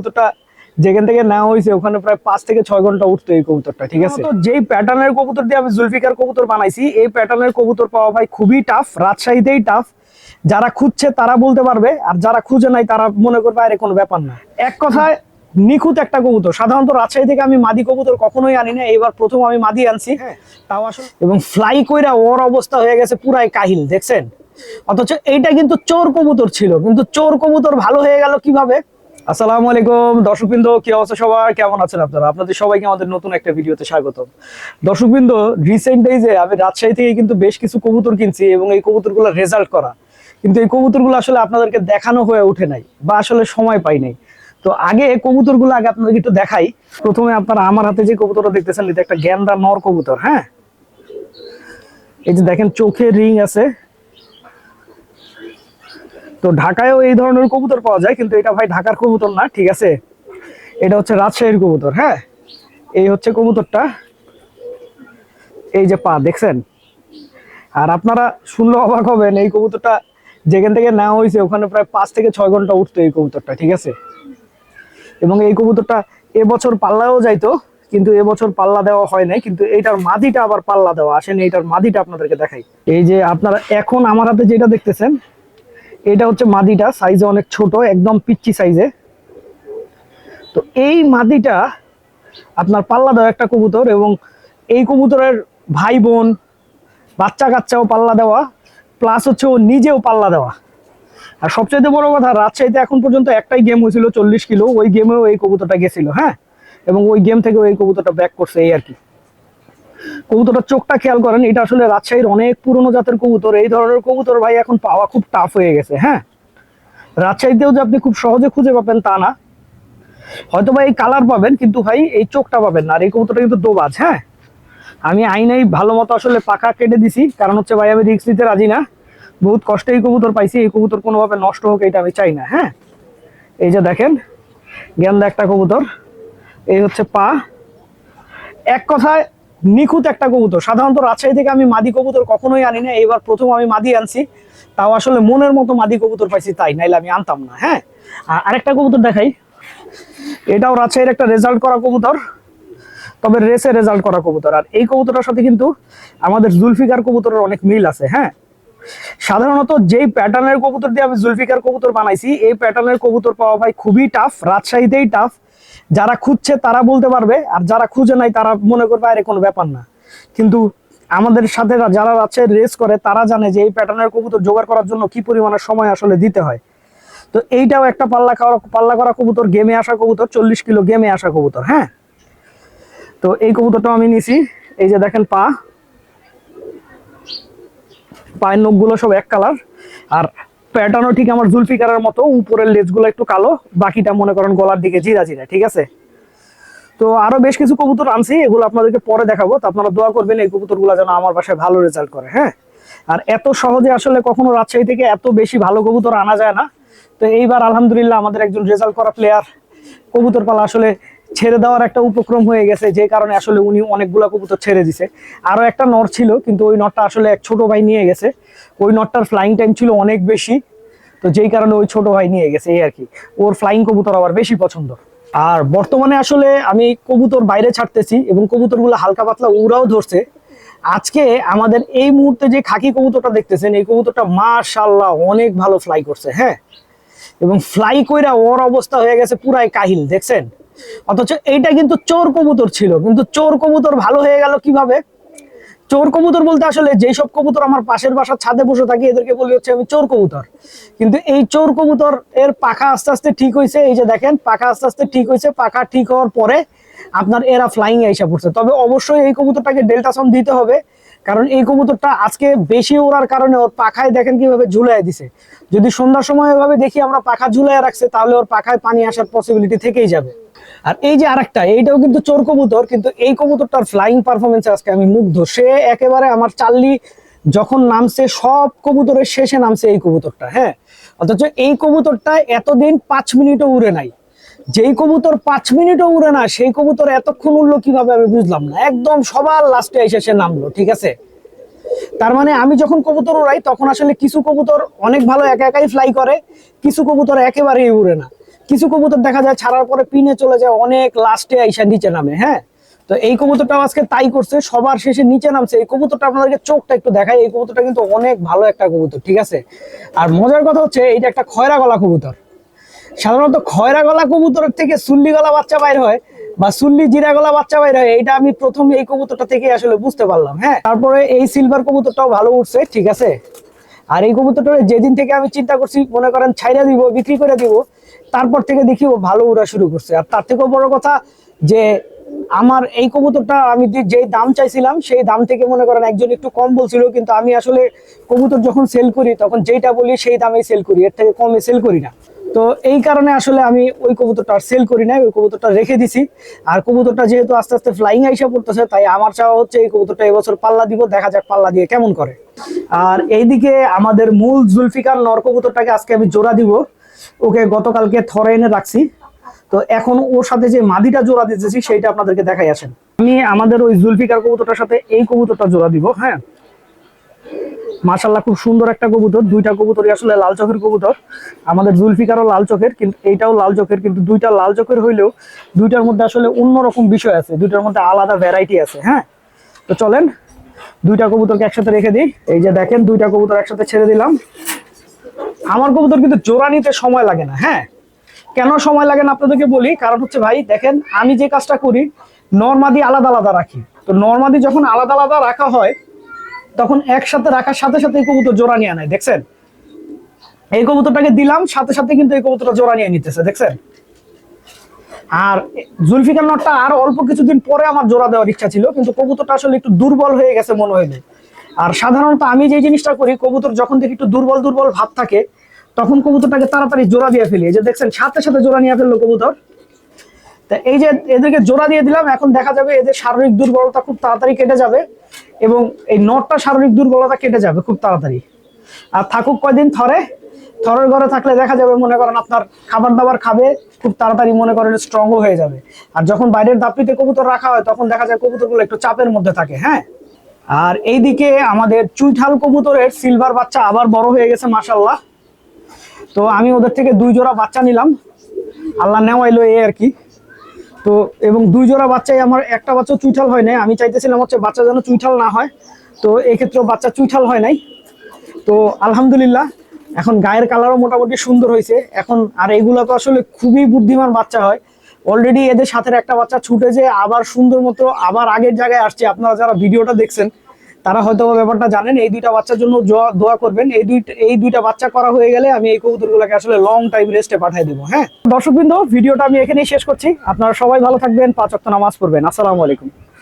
কবুতরটা যেখান থেকে নেওয়া হয়েছে ওখানে প্রায় পাঁচ থেকে ছয় ঘণ্টা উঠতো এই কবুতরটা ঠিক আছে? তো যেই প্যাটার্নের কবুতর দিয়ে আমি জুলফিকার কবুতর বানাইছি এই প্যাটার্নের কবুতর পাওয়া ভাই খুবই টাফ রাজশাহীতেই টাফ যারা খুঁজছে তারা বলতে পারবে আর যারা খুঁজে নাই তারা মনে করবে আরে কোনো ব্যাপার না। এক কথায় নিখুঁত একটা কবুতর সাধারণত রাজশাহী থেকে আমি মাদি কবুতর কখনোই আনি না এবার প্রথম আমি মাদি আনছি। হ্যাঁ। তাও আসলে এবং ফ্লাই কইরা ওর অবস্থা হয়ে গেছে পুরাই কাহিল দেখছেন? অথচ এইটা কিন্তু চোর কবুতর ছিল কিন্তু চোর কবুতর ভালো হয়ে গেল কীভাবে? আসসালামু আলাইকুম। দর্শকবৃন্দ, কি অবস্থা সবার? কেমন আছেন আপনারা? আপনাদের সবাইকে আমাদের নতুন একটা ভিডিওতে স্বাগতম। দর্শকবৃন্দ রিসেন্ট ডেইজে আমি রাজশাহী থেকে কিন্তু বেশ কিছু কবুতর কিনছি এবং এই কবুতরগুলো রেজাল্ট করা। কিন্তু এই কবুতরগুলো আসলে আপনাদেরকে দেখানো হয়ে ওঠে নাই বা আসলে সময় পাই নাই। তো আগে কবুতরগুলো আগে আপনাদেরকে একটু দেখাই। প্রথমে আপনারা আমার হাতে যে কবুতরটা দেখতেছেন, এটা একটা গ্যান্দা নর কবুতর হ্যাঁ? এই যে দেখেন, চোখে রিং আছে। তো ঢাকায়ও এই ধরনের কবুতর পাওয়া যায়, কিন্তু এটা ভাই ঢাকার কবুতর না, ঠিক আছে? এটা হচ্ছে রাজশাহীর কবুতর হ্যাঁ? এই হচ্ছে কবুতরটা। এই যে পা, দেখছেন? আর আপনারা শুনলে অবাক হবেন, এই কবুতরটা যেখান থেকে নেওয়া হয়েছে, ওখানে প্রায় পাঁচ থেকে ছয় ঘণ্টা উঠতো এই কবুতরটা, ঠিক আছে? এবং এই কবুতরটা এবছর পাল্লাও যাইতো, কিন্তু এবছর পাল্লা দেওয়া হয় নাই, কিন্তু এইটার মাদিটা আবার পাল্লা দেওয়া, আসেন এইটার মাদিটা আপনাদেরকে দেখাই। এই যে আপনারা এখন আমার হাতে যেটা দেখতেছেন এটা হচ্ছে মাদিটা সাইজে অনেক ছোট, একদম পিচ্চি সাইজে তো এই মাদিটা আপনার পাল্লা দেওয়া একটা কবুতর এবং এই কবুতরের ভাই বোন বাচ্চা কাচ্চাও পাল্লা দেওয়া প্লাস হচ্ছে ও নিজেও পাল্লা দেওয়া। আর সবচেয়ে বড় কথা, রাজশাহীতে এখন পর্যন্ত একটাই গেম হয়েছিল চল্লিশ কিলো, ওই গেমেও এই কবুতরটা গেছিল হ্যাঁ? এবং ওই গেম থেকেও এই কবুতরটা ব্যাক করছে, এই আর কি। কবুতরটার চোখটা খেয়াল করেন, এটা আসলে রাজশাহীর অনেক পুরনো জাতের কবুতর। এই ধরনের কবুতর ভাই এখন পাওয়া খুব টাফ হয়ে গেছে হ্যাঁ? রাজশাহীতেও যে আপনি খুব সহজে খুঁজে পাবেন তা না। হয়তো ভাই এই কালার পাবেন, কিন্তু ভাই এই চোখটা পাবেন না, আর এই কবুতরটা কিন্তু দোবাজ হ্যাঁ? আমি আইনাই ভালো মতো আসলে পাকা কেটে দিছি, কারণ হচ্ছে ভাই আমি রিক্স নিতে রাজি না। বহুত কষ্টে এই কবুতর পাইছি, এই কবুতর কোনোভাবে নষ্ট হোক এটা আমি চাই না হ্যাঁ? এই যে দেখেন, গেন্দা একটা কবুতর, এই হচ্ছে পা। এক কথায় নিখুঁত একটা কবুতর। সাধারণত রাজশাহী থেকে আমি মাদি কবুতর কখনোই আনি না এবার প্রথম আমি মাদি আনছি। তাও আসলে মনের মতো মাদি কবুতর পাইছি তাই, নাইলে আমি আনতাম না হ্যাঁ? আর আরেকটা কবুতর দেখাই। এটাও রাজশাহীর একটা রেজাল্ট করা কবুতর, তবে রেসে রেজাল্ট করা কবুতর। আর এই কবুতরের সাথে কিন্তু আমাদের জুলফিকার কবুতরের অনেক মিল আছে হ্যাঁ? সাধারণত যেই প্যাটার্নের কবুতর দিয়ে আমি জুলফিকার কবুতর বানাইছি, এই প্যাটার্নের কবুতর পাওয়া ভাই খুবই টাফ রাজশাহীতেই টাফ যারা খুঁজছে তারা বলতে পারবে, আর যারা খুঁজে নাই তারা মনে করবে, আরে, কোনো ব্যাপার না। কিন্তু আমাদের সাথে যারা আছে রেস করে, তারা জানে যে এই প্যাটার্নের কবুতর জোগাড় করার জন্য কি পরিমাণে সময় আসলে দিতে হয়। তো এইটাও একটা পাল্লা খাওয়া, পাল্লা করা কবুতর গেমে আসা কবুতর, চল্লিশ কিলো গেমে আসা কবুতর হ্যাঁ? তো এই কবুতরটাও আমি নিছি। এই যে দেখেন পা। পায়ের নখগুলো সব এক কালার আর প্যাটার্নও ঠিক আমার জুলফিকারের মতো, উপরের লেজগুলো একটু কালো, বাকিটা মনে করেন গলার দিকে জিরা জিরা, ঠিক আছে? তো আরও বেশ কিছু কবুতর আনছি, এগুলো আপনাদেরকে পরে দেখাবো, তো আপনারা দোয়া করবেন এই কবুতরগুলো যেন আমার বাসায় ভালো রেজাল্ট করে হ্যাঁ? আর এত সহজে আসলে কখনো রাজশাহী থেকে এত বেশি ভালো কবুতর আনা যায় না। তো এইবার আলহামদুলিল্লাহ আমাদের একজন রেজাল্ট করা প্লেয়ার কবুতর পালা আসলে ছেড়ে দেওয়ার একটা উপক্রম হয়ে গেছে, যে কারণে আসলে উনি অনেকগুলো কবুতর ছেড়ে দিছে। আরও একটা নট ছিল, কিন্তু ওই নটটা আসলে এক ছোট ভাই নিয়ে গেছে। ওই নটটার ফ্লাইং টাইম ছিল অনেক বেশি, তো যেই কারণে ওই ছোট ভাই নিয়ে গেছে, এই আর কি। ওর ফ্লাইং কবুতর আবার বেশি পছন্দ। আর বর্তমানে আসলে আমি কবুতর বাইরে ছাড়তেছি এবং কবুতরগুলো হালকা পাতলা উড়াও ধরছে। আজকে আমাদের এই মুহূর্তে যে খাকি কবুতরটা দেখতেছেন, এই কবুতরটা মাশাল্লাহ অনেক ভালো ফ্লাই করছে হ্যাঁ? এবং ফ্লাই কইরা ওর অবস্থা হয়ে গেছে পুরাই কাহিল, দেখছেন? অথচ এইটা কিন্তু চোর কবুতর ছিল। কিন্তু চোর কবুতর ভালো হয়ে গেল কীভাবে? চোর কবুতর বলতে আসলে যেই সব কবুতর আমার পাশের বাসার ছাদে বসে থাকি, এদেরকে বলি হচ্ছে আমি চোর কবুতর। কিন্তু এই চোর কবুতর, এর পাখা আস্তে আস্তে ঠিক হয়েছে এই যে দেখেন, পাখা আস্তে আস্তে ঠিক হয়েছে পাখা ঠিক হওয়ার পরে আপনার এরা ফ্লাইং এসে পড়ছে। তবে অবশ্যই এই কবুতরটাকে ডেল্টাসন দিতে হবে, কারণ এই কবুতরটা আজকে বেশি ওড়ার কারণে ওর পাখায় দেখেন কীভাবে ঝুলাই দিছে। যদি সন্ধ্যার সময় এভাবে দেখি আমরা পাখা ঝুলাই রাখছে, তাহলে ওর পাখায় পানি আসার পসিবিলিটি থেকেই যাবে। আর এই যে আরেকটা, এইটাও কিন্তু চোর কবুতর, কিন্তু এই কবুতরটার ফ্লাইং পারফরমেন্স আজকে আমি মুগ্ধ। সে একেবারে আমার চাল্লি যখন নামছে, সব কবুতরের শেষে নামছে এই কবুতরটা হ্যাঁ? অথচ এই কবুতরটা এতদিন পাঁচ মিনিটও উড়ে নাই। যেই কবুতর পাঁচ মিনিটও উড়ে না, সেই কবুতর এতক্ষণ উড়লো কীভাবে আমি বুঝলাম না। একদম সবার লাস্টে এসে সে নামলো, ঠিক আছে? তার মানে আমি যখন কবুতর উড়াই, তখন আসলে কিছু কবুতর অনেক ভালো একা একাই ফ্লাই করে, কিছু কবুতর একেবারেই উড়ে না। কিছু কবুতর দেখা যায় ছাড়ার পরে পিনে চলে যায়, অনেক লাস্টে আইসা নিচে নামে হ্যাঁ? তো এই কবুতরটাও আজকে তাই করছে, সবার শেষে নিচে নামছে। এই কবুতরটা আপনাদেরকে চোখটা একটু দেখায় এই কবুতরটা কিন্তু অনেক ভালো একটা কবুতর, ঠিক আছে? আর মজার কথা হচ্ছে এটা একটা খয়রা গলা কবুতর। সাধারণত খয়রা গলা কবুতরের থেকে সুল্লি গলা বাচ্চা বাইর হয় বা সুল্লি জিরা গলা বাচ্চা বাইর হয় এটা আমি প্রথম এই কবুতরটা থেকে আসলে বুঝতে পারলাম হ্যাঁ? তারপরে এই সিলভার কবুতরটাও ভালো উঠছে, ঠিক আছে? আর এই কবুতরটা যেদিন থেকে আমি চিন্তা করছি, মনে করেন ছাইরা দিব, বিক্রি করে দিব তারপর থেকে দেখি ও ভালো উড়া শুরু করছে। আর তার থেকেও বড় কথা যে আমার এই কবুতরটা আমি যে- দাম চাইছিলাম, সেই দাম থেকে মনে করেন একজন একটু কম বলছিল, কিন্তু আমি আসলে কবুতর যখন সেল করি, তখন যেইটা বলি সেই দামেই সেল করি, এর থেকে কমে সেল করি না। তো এই কারণে আসলে আমি ওই কবুতরটা আর সেল করি না ওই কবুতরটা রেখে দিছি। আর কবুতরটা যেহেতু আস্তে আস্তে ফ্লাইং আইসা পড়তেছে, তাই আমার চাওয়া হচ্ছে এই কবুতরটা এবছর পাল্লা দিব, দেখা যাক পাল্লা দিয়ে কেমন করে। আর এইদিকে আমাদের মূল জুলফিকার নর কবুতরটাকে আজকে আমি জোড়া দিব। ওকে গতকালকে থরে এনে রাখছি। তো এখন ওর সাথে যে মাদিটা জোড়া দিতেছি সেইটা আপনাদেরকে দেখাই আসেন আমি আমাদের ওই জুলফিকার কবুতরটার সাথে এই কবুতরটা জোড়া দিব হ্যাঁ? মাশাল্লাহ খুব সুন্দর একটা কবুতর। দুইটা কবুতরই আসলে লাল চোখের কবুতর। আমাদের জুলফিকারও লাল চোখের, কিন্তু এইটাও লাল চোখের, কিন্তু দুইটা লাল চোখের হইলেও দুইটার মধ্যে আসলে অন্যরকম বিষয় আছে। দুইটার মধ্যে আলাদা ভ্যারাইটি আছে হ্যাঁ? তো চলেন, দুইটা কবুতরকে একসাথে রেখে দিই। এই যে দেখেন, দুইটা কবুতর একসাথে ছেড়ে দিলাম। আমার কবুতর কিন্তু জোড়া নিতে সময় লাগে না হ্যাঁ? কেন সময় লাগে না আপনাদেরকে বলি? কারণ হচ্ছে ভাই, দেখেন, আমি যে কাজটা করি, নর্মাদি আলাদা আলাদা রাখি। তো নর্মাদি যখন আলাদা আলাদা রাখা হয়, তখন একসাথে রাখার সাথে সাথে এই কবুতর জোড়া নিয়ে নেয় দেখছেন? এই কবুতরটাকে দিলাম, সাথে সাথে কিন্তু এই কবুতরটা জোড়া নিয়ে নিতেছে, দেখছেন? আর জুলফিকার নটটা আর অল্প কিছুদিন পরে আমার জোড়া দেওয়ার ইচ্ছা ছিল, কিন্তু কবুতরটা আসলে একটু দুর্বল হয়ে গেছে মনে হইল আর সাধারণত আমি যে জিনিসটা করি, কবুতর যখন দেখি একটু দুর্বল দুর্বল ভাব থাকে তখন কবুতরটাকে তাড়াতাড়ি জোড়া দিয়ে ফেলি। যে দেখছেন, সাথে সাথে জোড়া নিয়ে ফেলল কবুতর। তা এই যে এদেরকে জোড়া দিয়ে দিলাম, এখন দেখা যাবে এদের শারীরিক দুর্বলতা খুব তাড়াতাড়ি কেটে যাবে এবং এই নটটা শারীরিক দুর্বলতা কেটে যাবে খুব তাড়াতাড়ি। আর থাকুক কয়দিন থরে, থরের ঘরে থাকলে দেখা যাবে, মনে করেন আপনার খাবার দাবার খাবে, খুব তাড়াতাড়ি মনে করেন স্ট্রংও হয়ে যাবে। আর যখন বাইরের দাপড়িতে কবুতর রাখা হয়, তখন দেখা যায় কবুতরগুলো একটু চাপের মধ্যে থাকে হ্যাঁ? আর এইদিকে আমাদের চুইঠাল কবুতরের সিলভার বাচ্চা আবার বড় হয়ে গেছে মাসাল্লাহ তো আমি ওদের থেকে দুই জোড়া বাচ্চা নিলাম। আল্লাহ নেওয়াইলো এই আর কি। তো এবং দুই জোড়া বাচ্চাই আমার, একটা বাচ্চা চুইঠাল হয় নাই, আমি চাইতেছিলাম হচ্ছে বাচ্চা যেন চুইঠাল না হয়। তো এক্ষেত্রেও বাচ্চা চুইঠাল হয় নাই। তো আলহামদুলিল্লাহ, এখন গায়ের কালারও মোটামুটি সুন্দর হয়েছে। এখন আর এগুলো তো আসলে খুবই বুদ্ধিমান বাচ্চা হয়। অলরেডি এদের সাথে একটা বাচ্চা ছুটে যে আবার সুন্দর মতো আবার আগের জায়গায় আসছে। আপনারা যারা ভিডিওটা দেখছেন তারা হয়তো ব্যাপারটা জানেন, এই দুইটা বাচ্চার জন্য দোয়া- করবেন। এই দুইটা এই দুইটা বাচ্চা করা হয়ে গেলে আমি এই কবুতরগুলোকে আসলে লং টাইম রেস্টে পাঠিয়ে দেবো হ্যাঁ? দর্শকবৃন্দ, ভিডিওটা আমি এখানেই শেষ করছি। আপনারা সবাই ভালো থাকবেন, পাঁচ ওয়াক্ত নামাজ পড়বেন। আসসালামু আলাইকুম।